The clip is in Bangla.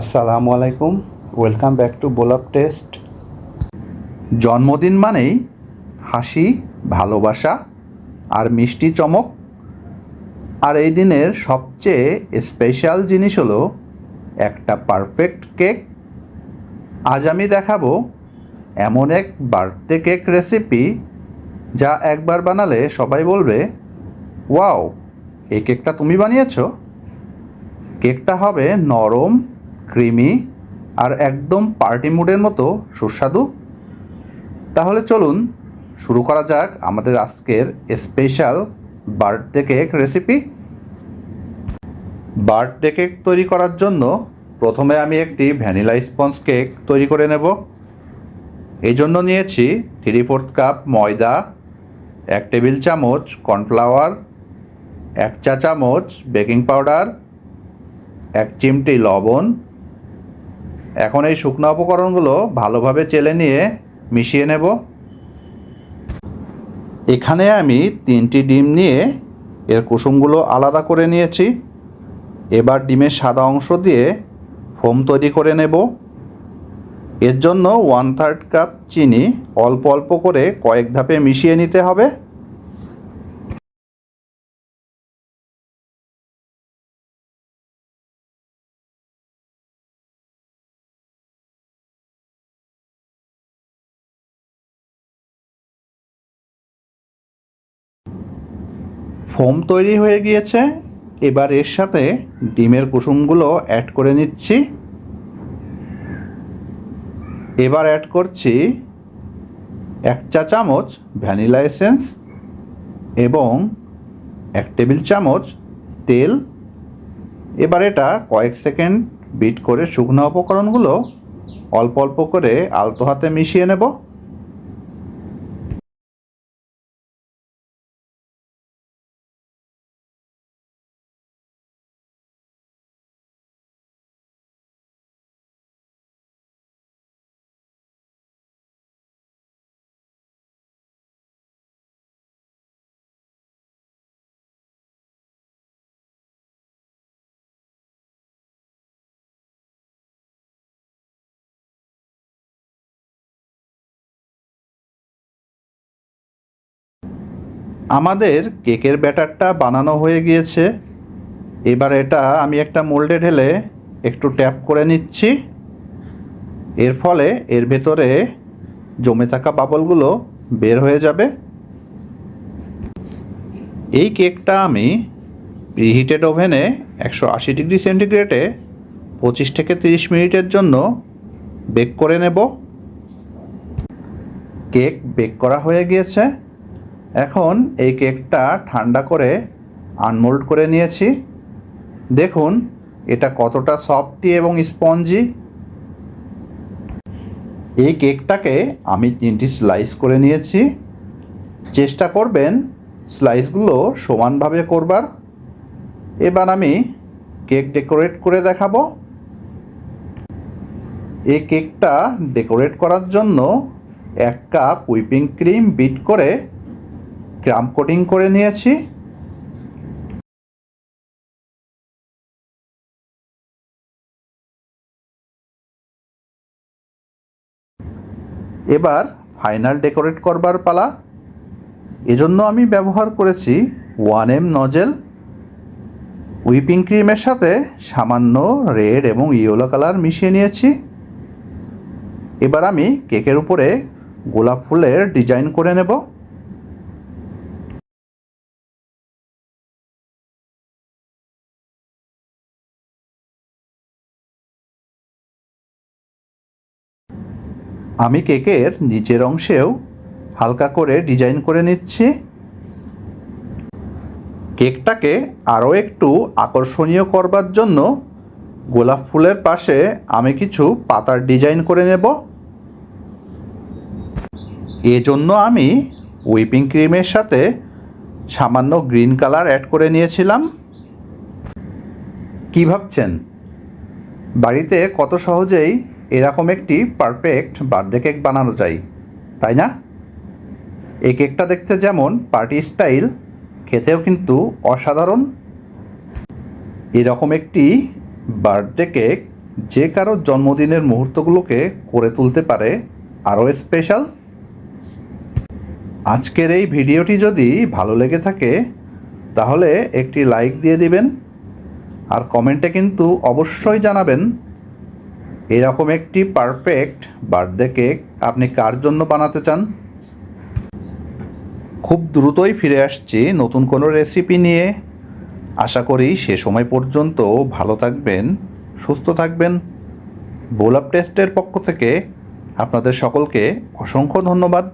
আসসালামু আলাইকুম ওয়েলকাম ব্যাক টু বোলাপ টেস্ট জন্মদিন মানেই হাসি, ভালোবাসা আর মিষ্টি চমক। আর এই দিনের সবচেয়ে স্পেশাল জিনিস হলো একটা পারফেক্ট কেক আজ আমি দেখাবো এমন এক বার্থডে কেক রেসিপি যা একবার বানালে সবাই বলবে ওয়াও এই কেকটা তুমি বানিয়েছো? কেকটা হবে নরম ক্রিমি আর একদম পার্টি মুডের মতো সুস্বাদু। তাহলে চলুন শুরু করা যাক আমাদের আজকের special birthday cake recipe. Birthday cake তৈরি করার জন্য প্রথমে আমি একটি ভ্যানিলা স্পঞ্জ কেক তৈরি করে নেব। এই জন্য নিয়েছি থ্রি ফোর্থ কাপ ময়দা, এক টেবিল চামচ কর্নফ্লাওয়ার, এক চা চামচ বেকিং পাউডার, এক চিমটি লবণ এখন এই শুকনো উপকরণগুলো ভালোভাবে চেলে নিয়ে মিশিয়ে নেব। এখানে আমি তিনটি ডিম নিয়ে এর কুসুমগুলো আলাদা করে নিয়েছি। এবার ডিমের সাদা অংশ দিয়ে ফোম তৈরি করে নেব। এর জন্য ওয়ান থার্ড কাপ চিনি অল্প অল্প করে কয়েক ধাপে মিশিয়ে নিতে হবে। ফোম তৈরি হয়ে গিয়েছে। এবার এর সাথে ডিমের কুসুমগুলো অ্যাড করে নিচ্ছি। এবার অ্যাড করছি এক চা চামচ ভ্যানিলা এসেন্স এবং এক টেবিল চামচ তেল। এবার এটা কয়েক সেকেন্ড বিট করে শুকনো উপকরণগুলো অল্প অল্প করে আলতো হাতে মিশিয়ে নেব। আমাদের কেকের ব্যাটারটা বানানো হয়ে গিয়েছে। এবার এটা আমি একটা মোল্ডে ঢেলে একটু ট্যাপ করে নিচ্ছি। এর ফলে এর ভেতরে জমে থাকা বাবলগুলো বের হয়ে যাবে। এই কেকটা আমি প্রিহিটেড ওভেনে একশো আশি ডিগ্রি সেন্টিগ্রেডে পঁচিশ থেকে তিরিশ মিনিটের জন্য বেক করে নেব। কেক বেক করা হয়ে গিয়েছে। এখন এই কেকটা ঠান্ডা করে আনমোল্ড করে নিয়েছি। দেখুন, এটা কতটা সফটি এবং স্পঞ্জি এই কেকটাকে আমি তিনটি স্লাইস করে নিয়েছি। চেষ্টা করবেন স্লাইসগুলো সমানভাবে করবার। এবার আমি কেক ডেকোরেট করে দেখাবো। এই কেকটা ডেকোরেট করার জন্য এক কাপ হুইপিং ক্রিম বিট করে ক্রাম কোটিং করে নিয়েছি। এবার ফাইনাল ডেকোরেট করবার পালা। এজন্য আমি ব্যবহার করেছি ওয়ান এম নজেল। হুইপিং ক্রিমের সাথে সামান্য রেড এবং ইয়েলো কালার মিশিয়ে নিয়েছি। এবার আমি কেকের উপরে গোলাপ ফুলের ডিজাইন করে নেব। আমি কেকের নিচের অংশেও হালকা করে ডিজাইন করে নিচ্ছি। কেকটাকে আরও একটু আকর্ষণীয় করবার জন্য গোলাপ ফুলের পাশে আমি কিছু পাতার ডিজাইন করে নেব। এজন্য আমি উইপিং ক্রিমের সাথে সামান্য গ্রিন কালার অ্যাড করে নিয়েছিলাম। কি ভাবছেন? বাড়িতে কত সহজেই এরকম একটি পারফেক্ট বার্থডে কেক বানানো যায় তাই না? এই কেকটা দেখতে যেমন পার্টি স্টাইল খেতেও কিন্তু অসাধারণ। এরকম একটি বার্থডে কেক যে কারও জন্মদিনের মুহূর্তগুলোকে করে তুলতে পারে আরও স্পেশাল আজকের এই ভিডিওটি যদি ভালো লেগে থাকে, তাহলে একটি লাইক দিয়ে দিবেন। আর কমেন্টে কিন্তু অবশ্যই জানাবেন এরকম একটি পারফেক্ট বার্থডে কেক আপনি কার জন্য বানাতে চান? খুব দ্রুতই ফিরে আসছি নতুন কোনো রেসিপি নিয়ে। আশা করি সে সময় পর্যন্ত ভালো থাকবেন, সুস্থ থাকবেন। বোলাপ টেস্টের পক্ষ থেকে আপনাদের সকলকে অসংখ্য ধন্যবাদ।